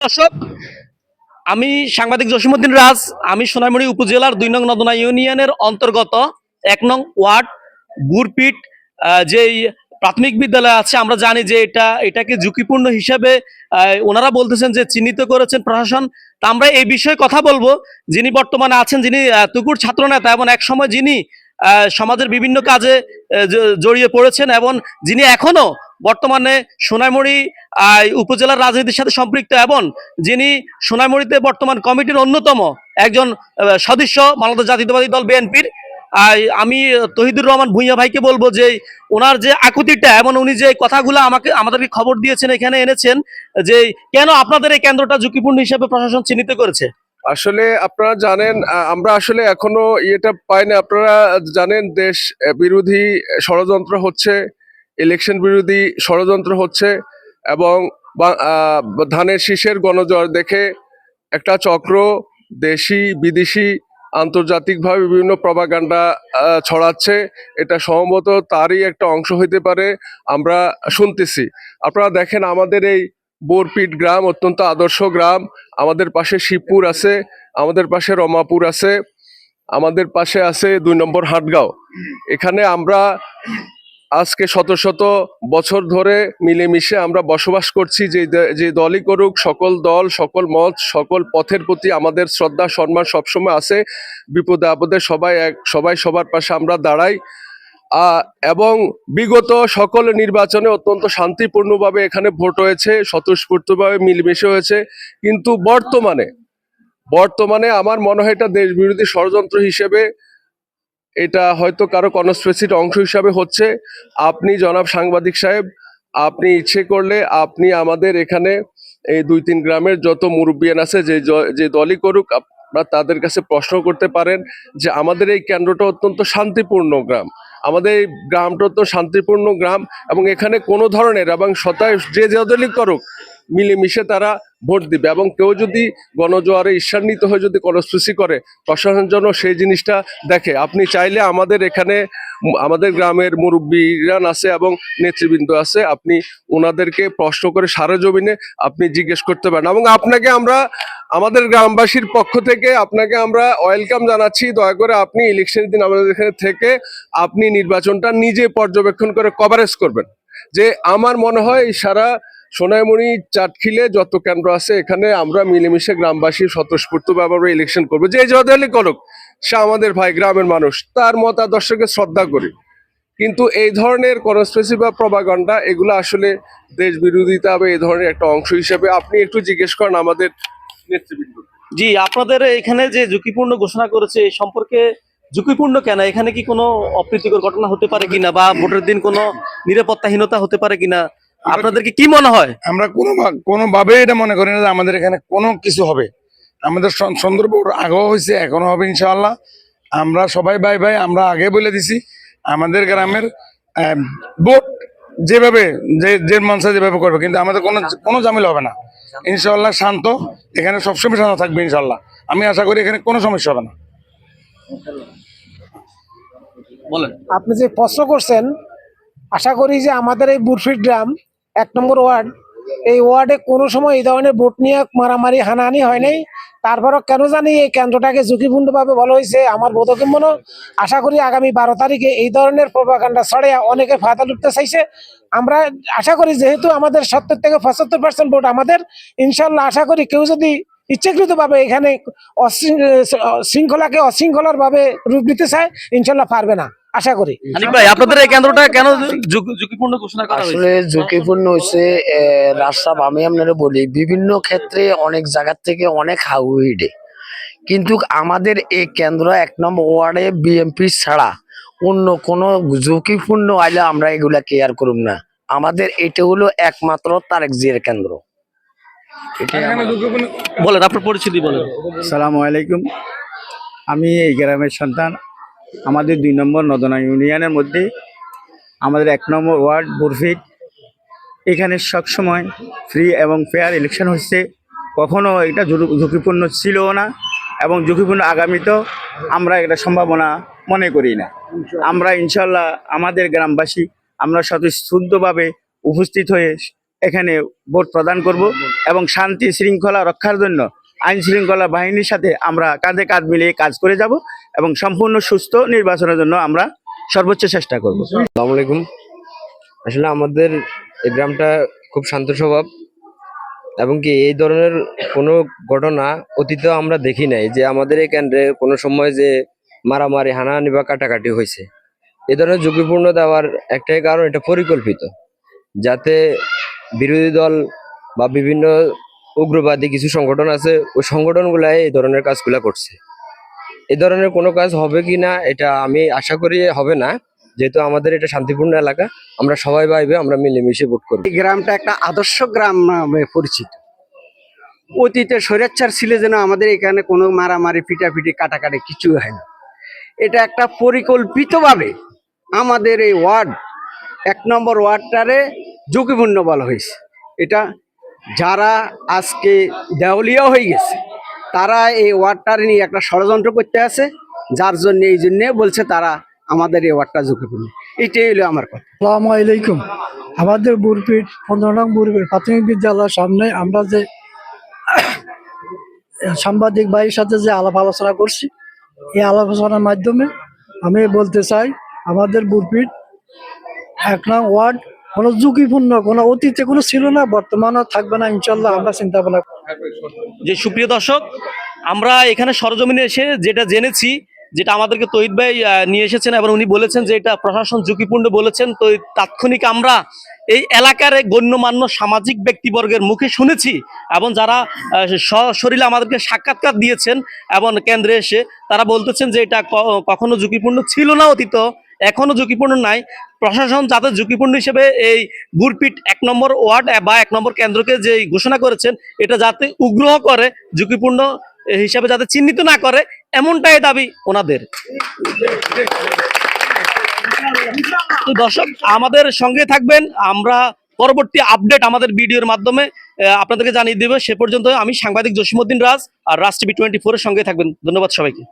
দর্শক, আমি সাংবাদিক জসিমুদ্দিন রাজ, আমি সোনামুড়ি উপজেলার দুই নং নদনা ইউনিয়নের অন্তর্গত এক নং ওয়ার্ড বুরপিট যেই প্রাথমিক বিদ্যালয় আছে, আমরা জানি যে এটা, এটাকে ঝুঁকিপূর্ণ হিসেবে ওনারা বলতেছেন যে চিহ্নিত করেছেন প্রশাসন। তা আমরা এই বিষয়ে কথা বলব। যিনি বর্তমানে আছেন, যিনি তুকুর ছাত্রনেতা এবং এক সময় যিনি সমাজের বিভিন্ন কাজে জড়িয়ে পড়েছেন এবং যিনি এখনও বর্তমানে সোনাইমুড়ি উপজেলার রাজনীতির সাথে সম্পৃক্ত এবং যিনি সোনাইমুড়িতে বর্তমান কমিটির অন্যতম একজন সদস্য বাংলাদেশ জাতীয়তাবাদী দল বিএনপির আমি তহিদুর রহমান ভুঁইয়া ভাইকে বলব যে ওনার যে আকুতিটা এবং উনি যে কথাগুলো আমাকে, আমাদেরকে খবর দিয়েছেন, এখানে এনেছেন যে কেন আপনাদের এই কেন্দ্রটা ঝুঁকিপূর্ণ হিসেবে প্রশাসন চিহ্নিত করেছে? আসলে আপনারা জানেন আমরা আসলে এখনও ইয়েটা পাইনি। আপনারা জানেন, দেশ বিরোধী ষড়যন্ত্র হচ্ছে। ইলেকশন বিরোধী ষড়যন্ত্র হচ্ছে এবং ধানের শীষের গণজোয়ার দেখে একটা চক্র দেশি, বিদেশি, আন্তর্জাতিকভাবে বিভিন্ন প্রপাগান্ডা ছড়াচ্ছে। এটা সম্ভবত তারই একটা অংশ হইতে পারে, আমরা শুনতেছি। আপনারা দেখেন আমাদের এই বোরপিট গ্রাম অত্যন্ত আদর্শ গ্রাম। আমাদের পাশে শিবপুর আছে, আমাদের পাশে রমাপুর আছে, আমাদের পাশে আছে দুই নম্বর হাটগাঁও। এখানে আমরা আজকে শত শত বছর ধরে মিলেমিশে আমরা বসবাস করছি, যে যে দলই করুক, সকল দল, সকল মত, সকল পথের প্রতি আমাদের শ্রদ্ধা, সম্মান সবসময় আছে। বিপদে আপদে সবাই এক, সবাই সবার পাশে আমরা দাঁড়াই। এবং বিগত সকল নির্বাচনে অত্যন্ত শান্তিপূর্ণভাবে এখানে ভোট হয়েছে, স্বতঃস্ফূর্তভাবে মিলেমিশে হয়েছে। কিন্তু বর্তমানে বর্তমানে আমার মনে হয় এটা দেশ বিরোধী ষড়যন্ত্র হিসেবে এটা হয়তো কারও কনস্পেসির অংশ হিসাবে হচ্ছে। আপনি জনাব সাংবাদিক সাহেব, আপনি ইচ্ছে করলে আপনি আমাদের এখানে এই দুই তিন গ্রামের যত মুরব্বিয়ান আছে, যে যে দলই করুক, আপনারা তাদের কাছে প্রশ্ন করতে পারেন যে আমাদের এই কেন্দ্রটা অত্যন্ত শান্তিপূর্ণ গ্রাম। আমাদের এই গ্রামটা তো শান্তিপূর্ণ গ্রাম এবং এখানে কোনো ধরনের এবং শতায় যে যে দলই করুক মিলেমিশে তারা ভোট দিবে এবং কেউ যদি গণজোয়ারে ঈর্ষান্বিত হয়ে যদি কনস্পেসি করে, প্রশাসন যেন সেই জিনিসটা দেখে। আপনি চাইলে আমাদের এখানে আমাদের গ্রামের মুরব্বীরান আছে এবং নেতৃবৃন্দ আছে, আপনি ওনাদেরকে প্রশ্ন করে সারা জমিনে আপনি জিজ্ঞেস করতে পারেন। এবং আপনাকে আমরা, আমাদের গ্রামবাসীর পক্ষ থেকে আপনাকে আমরা ওয়েলকাম জানাচ্ছি। দয়া করে আপনি ইলেকশনের দিন আমাদের এখানে থেকে আপনি নির্বাচনটা নিজে পর্যবেক্ষণ করে কভারেজ করবেন। যে আমার মনে হয় সারা সোনাইমণি চাটখিলে যত কেন্দ্র আছে এখানে আমরা মিলেমিশে গ্রামবাসী স্বতঃস্ফূর্তভাবে আমরা ইলেকশন করব। যে জদালি করুক, সে আমাদের ভাই গ্রামের মানুষ, তার মতাদর্শকে শ্রদ্ধা করি। কিন্তু এই ধরনের কনস্পেসি বা প্রবাগন্ডা এগুলো আসলে দেশ বিরোধিতা বা এই ধরনের একটা অংশ হিসেবে আপনি একটু জিজ্ঞেস করেন আমাদের নেতৃবৃন্দ। জি, আপনাদের এখানে যে ঝুঁকিপূর্ণ ঘোষণা করেছে, এই সম্পর্কে ঝুঁকিপূর্ণ কেন? এখানে কি কোনো অপ্রীতিকর ঘটনা হতে পারে কিনা? বা ভোটের দিন কোনো নিরাপত্তাহীনতা হতে পারে কিনা? আপনাদেরকে কি মনে হয়? আমরা কোনো কোনোভাবে এটা মনে করি না যে আমাদের এখানে কোনো কিছু হবে। আমাদের সন- সুন্দরবন আগেও হয়েছে এখনও হবে ইনশাআল্লাহ। আমরা সবাই ভাই ভাই আমরা আগে বলে দিছি আমাদের গ্রামের ভোট যেভাবে যে যে মনসা যেভাবে করবে কিন্তু আমাদের কোনো কোনো জামিল হবে না। ইনশাআল্লাহ শান্ত এখানে সবসময় শান্ত থাকবে ইনশাআল্লাহ। আমি আশা করি এখানে কোনো সমস্যা হবে না। বলেন। আপনি যে প্রশ্ন করছেন আশা করি যে আমাদের এই বুটফিট গ্রাম এক নম্বর ওয়ার্ড। এই ওয়ার্ডে কোনো সময় এই ধরনের ভোট নিয়ে মারামারি, হানাহানি হয় নাই। তারপরও কেন জানি এই কেন্দ্রটাকে ঝুঁকিপূর্ণভাবে বলা হয়েছে, আমার বোধকে মনে আশা করি আগামী বারো তারিখে এই ধরনের প্রভাকাণ্ডা ছড়ে অনেকে ফায়দা লুটতে চাইছে। আমরা আশা করি যেহেতু আমাদের সত্তর থেকে পঁচাত্তর পার্সেন্ট ভোট আমাদের, ইনশাল্লাহ আশা করি কেউ যদি ইচ্ছাকৃতভাবে এখানে শৃঙ্খলাকে অশৃঙ্খলার ভাবে রূপ দিতে চায়, ইনশাল্লাহ পারবে না। আশা করি। ভাই আপনাদের এই কেন্দ্রটা কেন ঝুঁকিপূর্ণ ঘোষণা করা হয়েছে? আসলে ঝুঁকিপূর্ণ হচ্ছে রাস্তা আমি আপনারা বলি বিভিন্ন ক্ষেত্রে অনেক জায়গার থেকে অনেক হাউইডে কিন্তু আমাদের এই কেন্দ্র এক নম্বর ওয়ার্ডে বিএমপি ছাড়া অন্য কোনো ঝুঁকিপূর্ণ আইলে আমরা এগুলা কেয়ার করুম না। আমাদের এটা হলো একমাত্র তারেক জিয়ার কেন্দ্র। বলেন আপনার পরিচিতি বলেন। সালামু আলাইকুম। আমি এই গ্রামের সন্তান আমাদের দুই নম্বর নদনা ইউনিয়নের মধ্যে। আমাদের এক নম্বর ওয়ার্ড বুরফিট এখানে সবসময় ফ্রি এবং ফেয়ার ইলেকশন হচ্ছে। কখনও এটা ঝুঁকিপূর্ণ ছিলও না এবং ঝুঁকিপূর্ণ আগামীতেও আমরা এটা সম্ভাবনা মনে করি না। আমরা ইনশাল্লাহ আমাদের গ্রামবাসী আমরা স্বতঃস্ফূর্তভাবে উপস্থিত হয়ে এখানে ভোট প্রদান করব এবং শান্তি শৃঙ্খলা রক্ষার জন্য আইন শৃঙ্খলা বাহিনীর সাথে আমরা কাঁধে কাঁধ মিলিয়ে কাজ করে যাব এবং সম্পূর্ণ সুস্থ নির্বাচনের জন্য আমরা সর্বোচ্চ চেষ্টা করব। আসসালামু আলাইকুম। আসলে আমাদের এই গ্রামটা খুব শান্ত স্বভাব এবং কি এই ধরনের কোনো ঘটনা অতীতে আমরা দেখি নাই যে আমাদের এই কেন্দ্রে কোনো সময় যে মারামারি, হানাহানি বা কাটাকাটি হয়েছে। এই ধরনের ঝুঁকিপূর্ণ দেওয়ার একটাই কারণ এটা পরিকল্পিত। যাতে বিরোধী দল বা বিভিন্ন উগ্রবাদী কিছু সংগঠন আছে, ওই সংগঠনগুলাই এই ধরনের কাজগুলা করছে। এই ধরনের কোনো কাজ হবে কি না, এটা আমি আশা করি হবে না। যেহেতু আমাদের এটা শান্তিপূর্ণ এলাকা, আমরা সবাই ভাইবে, আমরা মিলেমিশে ভোট করব। এই গ্রামটা একটা আদর্শ গ্রাম নামে পরিচিত। অতীতে স্বৈরাচার ছিল যেন আমাদের এখানে কোনো মারামারি, পিটাপিটি, কাটাকাটি কিছু হয় না। এটা একটা পরিকল্পিতভাবে আমাদের এই ওয়ার্ড, এক নম্বর ওয়ার্ডটারে ঝুঁকিপূর্ণ বলা হয়েছে। এটা যারা আজকে দেওয়ালিয়া হয়ে গেছে, তারা এই ওয়ার্ডটার নিয়ে একটা ষড়যন্ত্র করতে আছে, যার জন্য এই জন্যে বলছে তারা আমাদের এই ওয়ার্ডটা ঝুঁকিপূর্ণ এটাই হলো আমার কথা। আসসালামু আলাইকুম। আমাদের বুরপিট পনেরো নং বুরপিট প্রাথমিক বিদ্যালয়ের সামনে আমরা যে সাংবাদিক ভাইয়ের সাথে যে আলাপ আলোচনা করছি, এই আলাপ আলোচনার মাধ্যমে আমি বলতে চাই, আমাদের বুরপিট এক নং ওয়ার্ড কোনো ঝুঁকিপূর্ণ, কোনো অতীতে কোনো ছিল না, বর্তমানেও থাকবে না ইনশাল্লাহ আমরা চিন্তা ভাবনা যে সুপ্রিয় দর্শক, আমরা এখানে সরজমিনে এসে যেটা জেনেছি, যেটা আমাদেরকে তহিদ ভাই নিয়ে এসেছেন এবং উনি বলেছেন যে এটা প্রশাসন ঝুঁকিপূর্ণ বলেছেন। তো তাৎক্ষণিক আমরা এই এলাকার গণ্যমান্য সামাজিক ব্যক্তিবর্গের মুখে শুনেছি এবং যারা সশরীরে আমাদেরকে সাক্ষাৎকার দিয়েছেন এবং কেন্দ্রে এসে তারা বলতেছেন যে এটা কখনো ঝুঁকিপূর্ণ ছিল না অতীত এখনও ঝুঁকিপূর্ণ নাই। প্রশাসন যাতে ঝুঁকিপূর্ণ হিসেবে এই বুরপিট এক নম্বর ওয়ার্ড বা এক নম্বর কেন্দ্রকে যে ঘোষণা করেছেন, এটা যাতে উগ্রহ করে, ঝুঁকিপূর্ণ হিসাবে যাতে চিহ্নিত না করে, এমনটাই দাবি ওনাদের। দর্শক, আমাদের সঙ্গে থাকবেন। আমরা পরবর্তী আপডেট আমাদের ভিডিওর মাধ্যমে আপনাদেরকে জানিয়ে দেবো। সে পর্যন্ত আমি সাংবাদিক জসিমুদ্দিন রাজ আর রাজ টিভি টোয়েন্টি ফোরের সঙ্গে থাকবেন। ধন্যবাদ সবাইকে।